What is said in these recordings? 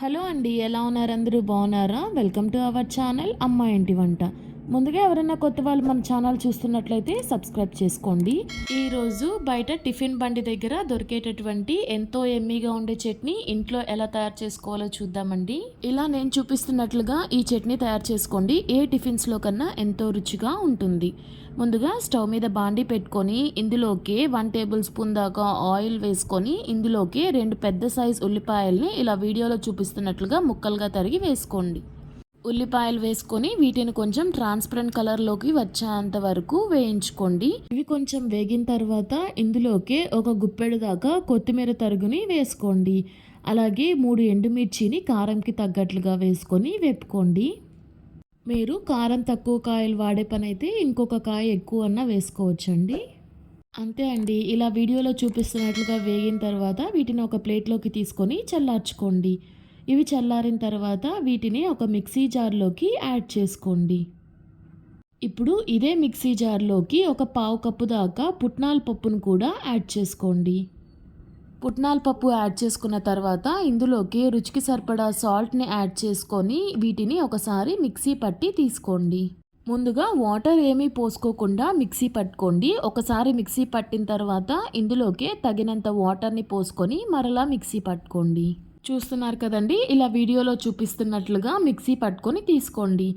Hello అండి ఎలా ఉన్నారు? అందరూ బాగున్నారా? వెల్కమ్ టు అవర్ ఛానల్ అమ్మ ఇంటి వంట. ముందుగా ఎవరైనా కొత్త వాళ్ళు మన ఛానల్ చూస్తున్నట్లయితే సబ్స్క్రైబ్ చేసుకోండి. ఈరోజు బయట టిఫిన్ బండి దగ్గర దొరికేటటువంటి ఎంతో ఎమ్మీగా ఉండే చట్నీ ఇంట్లో ఎలా తయారు చేసుకోవాలో చూద్దామండి. ఇలా నేను చూపిస్తున్నట్లుగా ఈ చట్నీ తయారు చేసుకోండి. ఏ టిఫిన్స్లో కన్నా ఎంతో రుచిగా ఉంటుంది. ముందుగా స్టవ్ మీద బాండి పెట్టుకొని ఇందులోకి వన్ టేబుల్ స్పూన్ దాకా ఆయిల్ వేసుకొని ఇందులోకి రెండు పెద్ద సైజ్ ఉల్లిపాయల్ని ఇలా వీడియోలో చూపిస్తున్నట్లుగా ముక్కలుగా తరిగి వేసుకోండి. ఉల్లిపాయలు వేసుకొని వీటిని కొంచెం ట్రాన్స్పరెంట్ కలర్లోకి వచ్చేంత వరకు వేయించుకోండి. ఇవి కొంచెం వేగిన తర్వాత ఇందులోకి ఒక గుప్పెడు దాకా కొత్తిమీర తరుగుని వేసుకోండి. అలాగే మూడు ఎండుమిర్చిని కారంకి తగ్గట్లుగా వేసుకొని వేపుకోండి. మీరు కారం తక్కువ కాయలు వాడే పని అయితే ఇంకొక కాయ ఎక్కువ అన్న వేసుకోవచ్చండి. అంతే అండి. ఇలా వీడియోలో చూపిస్తున్నట్లుగా వేగిన తర్వాత వీటిని ఒక ప్లేట్లోకి తీసుకొని చల్లార్చుకోండి. ఇవి చల్లారిన తర్వాత వీటిని ఒక మిక్సీ జార్లోకి యాడ్ చేసుకోండి. ఇప్పుడు ఇదే మిక్సీ జార్లోకి ఒక పావు కప్పు దాకా పుట్నాల పప్పును కూడా యాడ్ చేసుకోండి. పుట్నాల పప్పు యాడ్ చేసుకున్న తర్వాత ఇందులోకి రుచికి సరిపడా సాల్ట్ని యాడ్ చేసుకొని వీటిని ఒకసారి మిక్సీ పట్టి తీసుకోండి. ముందుగా వాటర్ ఏమీ పోసుకోకుండా మిక్సీ పట్టుకోండి. ఒకసారి మిక్సీ పట్టిన తర్వాత ఇందులోకి తగినంత వాటర్ని పోసుకొని మరలా మిక్సీ పట్టుకోండి. చూస్తున్నారు కదండి ఇలా వీడియోలో చూపిస్తున్నట్లుగా మిక్సీ పట్టుకొని తీసుకోండి.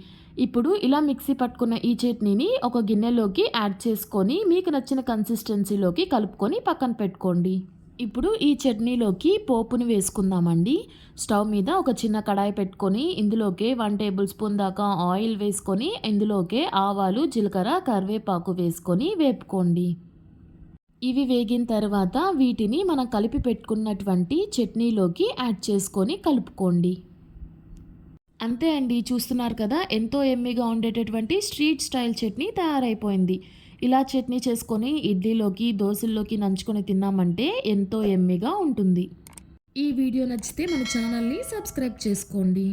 ఇప్పుడు ఇలా మిక్సీ పట్టుకున్న ఈ చట్నీని ఒక గిన్నెలోకి యాడ్ చేసుకొని మీకు నచ్చిన కన్సిస్టెన్సీలోకి కలుపుకొని పక్కన పెట్టుకోండి. ఇప్పుడు ఈ చట్నీలోకి పోపుని వేసుకుందామండి. స్టవ్ మీద ఒక చిన్న కడాయి పెట్టుకొని ఇందులోకి వన్ టేబుల్ స్పూన్ దాకా ఆయిల్ వేసుకొని ఇందులోకి ఆవాలు జీలకర్ర కరివేపాకు వేసుకొని వేపుకోండి. ఇవి వేగిన తర్వాత వీటిని మనం కలిపి పెట్టుకున్నటువంటి చట్నీలోకి యాడ్ చేసుకొని కలుపుకోండి. అంతే అండి చూస్తున్నారు కదా ఎంతో ఎమ్మిగా ఉండేటటువంటి స్ట్రీట్ స్టైల్ చట్నీ తయారైపోయింది. ఇలా చట్నీ చేసుకొని ఇడ్లీలోకి దోశల్లోకి నంచుకొని తిన్నామంటే ఎంతో ఎమ్మిగా ఉంటుంది. ఈ వీడియో నచ్చితే మన ఛానల్ని సబ్స్క్రైబ్ చేసుకోండి.